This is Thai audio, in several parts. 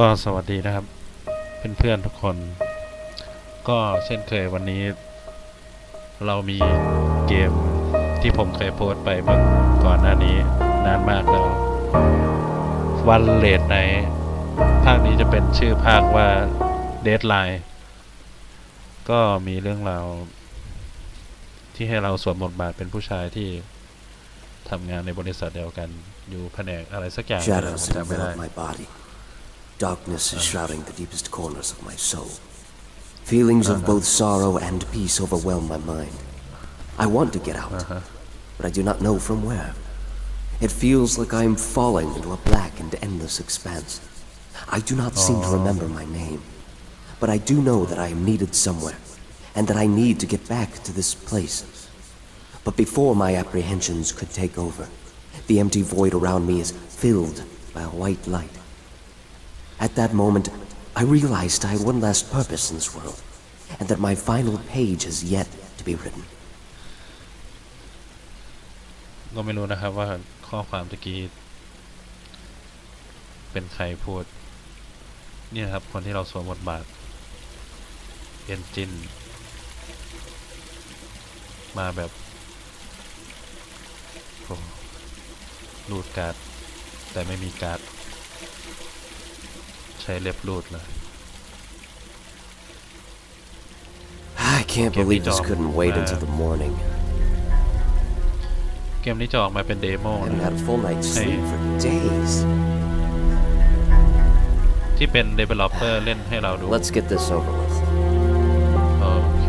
ก็สวัสดีนะครับ เพื่อนๆทุกคน ก็เช่นเคยวันนี้ เรามีเกมที่ผมเคยโพสต์ไปเมื่อก่อนหน้านี้นานมากแล้ว วันเลดในภาคนี้จะเป็นชื่อภาคว่า Deadline ก็มีเรื่องราวที่ให้เราสวมบทบาทเป็นผู้ชายที่ทำงานในบริษัทเดียวกันอยู่แผนกอะไรสักอย่างเนี่ยผม Shadows จำไม่ได้ envelop my body. Darkness is shrouding the deepest corners of my soul. Feelings of both sorrow and peace overwhelm my mind. I want to get out, uh-huh. but I do not know from where. It feels like I am falling into a black and endless expanse. I do not seem to oh. remember my name, but I do know that I am needed somewhere, and that I need to get back to this place. But before my apprehensions could take over, the empty void around me is filled by a white light. At that moment, I realized I had one last purpose in this world, and that my final page has yet to be written. ก็ไม่รู้นะครับว่าข้อความตะกี้เป็นใครพูด เนี่ยครับ คนที่เราสวมบทบาทเอนจินมาแบบโอ้รูดการ์ดแต่ไม่มีการ์ด ใช้เล็บรูดเลย I can't Give me believe this Dom, couldn't wait uh, until the morning. เกมนี้จะออกมาเป็นเดโม I haven't นะ had a full night's Hey. sleep for days. ที่เป็น developer เล่นให้เราดู Let's get this over with. โอเค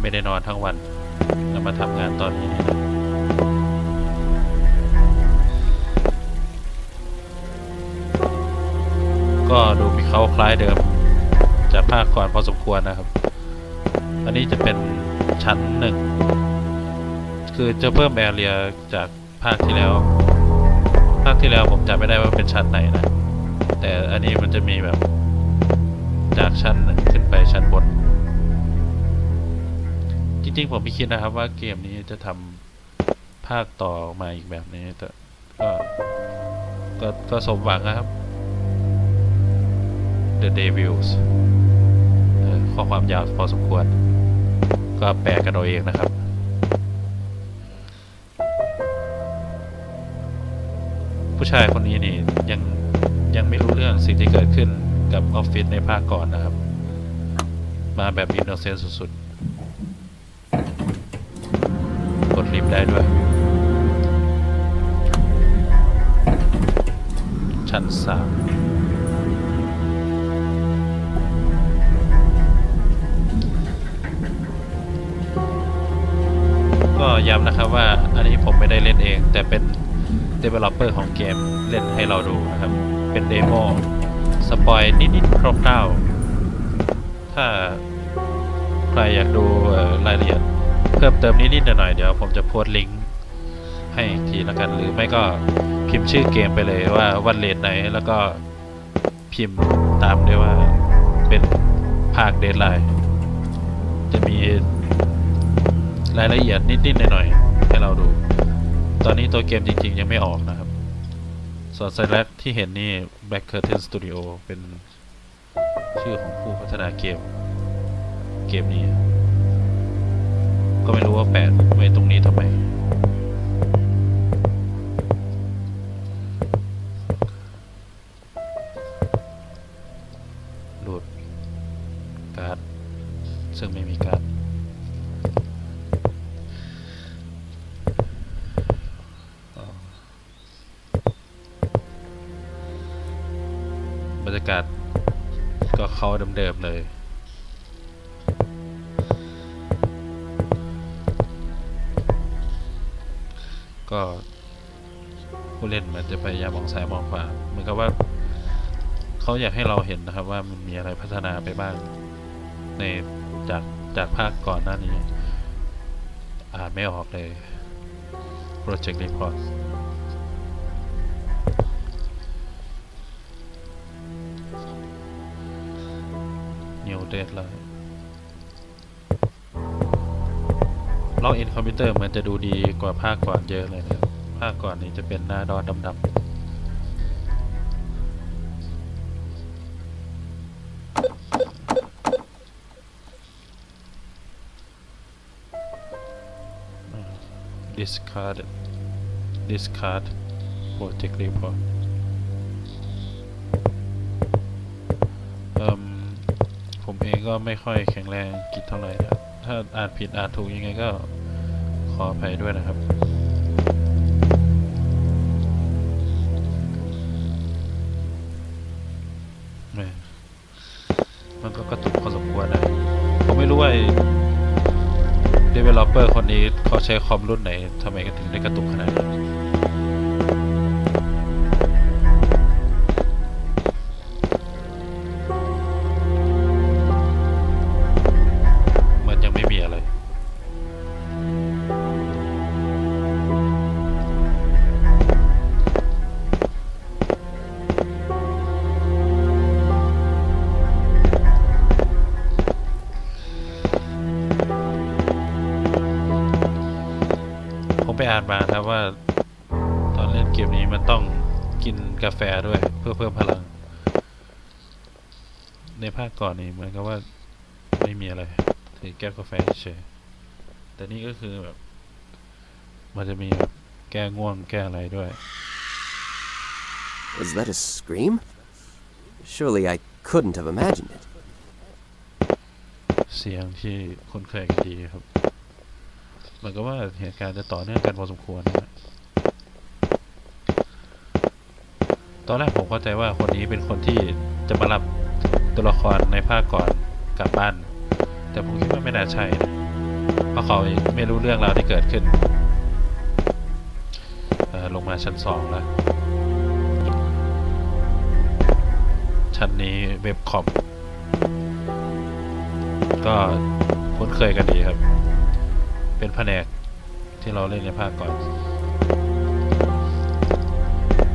ไม่ได้นอนทั้งวันแล้วมาทำงานตอนนี้ ก็ดูมีเขาคล้ายเดิม จากภาคก่อนพอสมควรนะครับ อันนี้จะเป็นชั้นหนึ่ง คือจะเพิ่มแอเรียจากภาคที่แล้ว ภาคที่แล้วผมจำไม่ได้ว่าเป็นชั้นไหนนะ แต่อันนี้มันจะมีแบบ จากชั้นหนึ่งขึ้นไปชั้นบน จริงๆผมไม่คิดนะครับว่าเกมนี้จะทำภาคต่อมาอีกแบบนี้แต่ก็ก็ก็สมหวังนะครับ The Devils ข้อความยาวพอสมควร ก็แปลกันเอาเองนะครับผู้ชายคนนี้นี่ยังยังไม่รู้เรื่องสิ่งที่เกิดขึ้นกับออฟฟิศในภาคก่อนนะครับ มาแบบอินโนเซนต์สุดๆ กดลิฟต์ได้ด้วย ชั้นสามำนะครับว่าอันนี้ผมไม่ได้เล่นเอง แต่เป็น developer ของเกมเล่นให้เราดูนะครับ เป็นเดโมสปอยนิดๆคร่าวๆถ้าใครอยากดูรายละเอียดเพิ่มเติมนิดๆหน่อยๆเดี๋ยวผมจะโพสต์ลิงก์ให้อีกทีละกันหรือไม่ก็พิมพ์ชื่อเกมไปเลยว่าวันเลนไหนแล้วก็พิมพ์ตามด้วยว่าเป็นภาคเดทไลน์จะมี รายละเอียดนิดๆหน่อยๆให้เราดู ตอนนี้ตัวเกมจริง ๆ ยังไม่ออกนะครับส่วนไซแลกที่เห็นนี่ Black Curtain Studio เป็นชื่อของผู้พัฒนาเกม เกมนี้ ก็ไม่รู้ว่าแปดไว้ตรงนี้ทำไม บรรยากาศก็เขาเดิมๆเลย ก็ผู้เล่นมันจะพยายามมองซ้ายมองขวาเหมือนกับว่าเขาอยากให้เราเห็นนะครับว่ามันมีอะไรพัฒนาไปบ้าง ในจากจากภาคก่อนหน้านี้ อ่านไม่ออกเลย Project Report new deadline ล็อกอินคอมพิวเตอร์มันจะดูดีกว่าภาคก่อนเยอะเลยนะภาคก่อนนี้จะเป็นหน้าดอดำๆ discard ดดิสคาร์ดโปรเจกต์รีพอ เองก็ไม่ค่อยแข็งแรงกิจเท่าไหร่ครับ ถ้าอ่านผิดอ่านถูกยังไงก็ขออภัยด้วยนะครับ มันก็กระตุกพอสมควรนะผมไม่รู้ว่าไอ้ developer คนนี้เขาใช้คอมรุ่นไหนทำไมถึงได้กระตุกขนาดนี้านมาครับว่า ตอนเล่นเกมนี้มันต้องกินกาแฟด้วยเพื่อเพิ่มพลัง ในภาคก่อนนี่เหมือนกับว่าไม่มีอะไรถือแก้วกาแฟเฉยๆแต่นี่ก็คือแบบ มันจะมีแบบแก้ง่วงแก้อะไรด้วย Was that a scream? Surely I couldn't have imagined it. เสียงที่คุ้นเคยกันดีครับ เหมือนกับว่าเหตุการณ์จะต่อเนื่องกันพอสมควรนะตอนแรกผมเข้าใจว่าคนนี้เป็นคนที่จะมารับตัวละครในภาคก่อนกลับบ้าน แต่ผมคิดว่าไม่น่าใช่นะเพราะเขาไม่รู้เรื่องราวที่เกิดขึ้นลงมาชั้นสองแล้ว ชั้นนี้เว็บคอม ก็คุ้นเคยกันดีครับ เป็นแผนกที่เราเล่นในภาคก่อน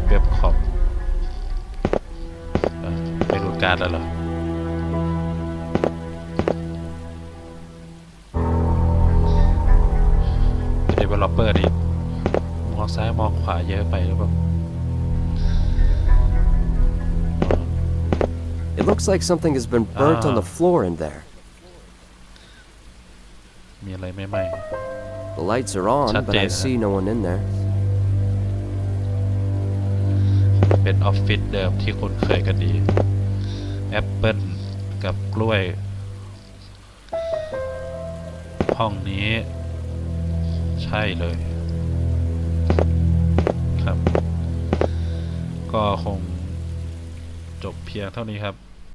เว็บคอมเอ่อไปรูดการ์ดแล้วเหรอเป็น developer นี่มองซ้ายมองขวาเยอะไปหรือเปล่า It looks like something has been burnt on the Ah. floor in there. มีอะไรไม่ไหม The lights are on, but I Shut see no one in there. เป็นออฟฟิศเดิมที่คุ้นเคยกันดี แอปเปิลกับกล้วย ห้องนี้ ใช่เลย ครับ ก็คงจบเพียงเท่านี้ครับ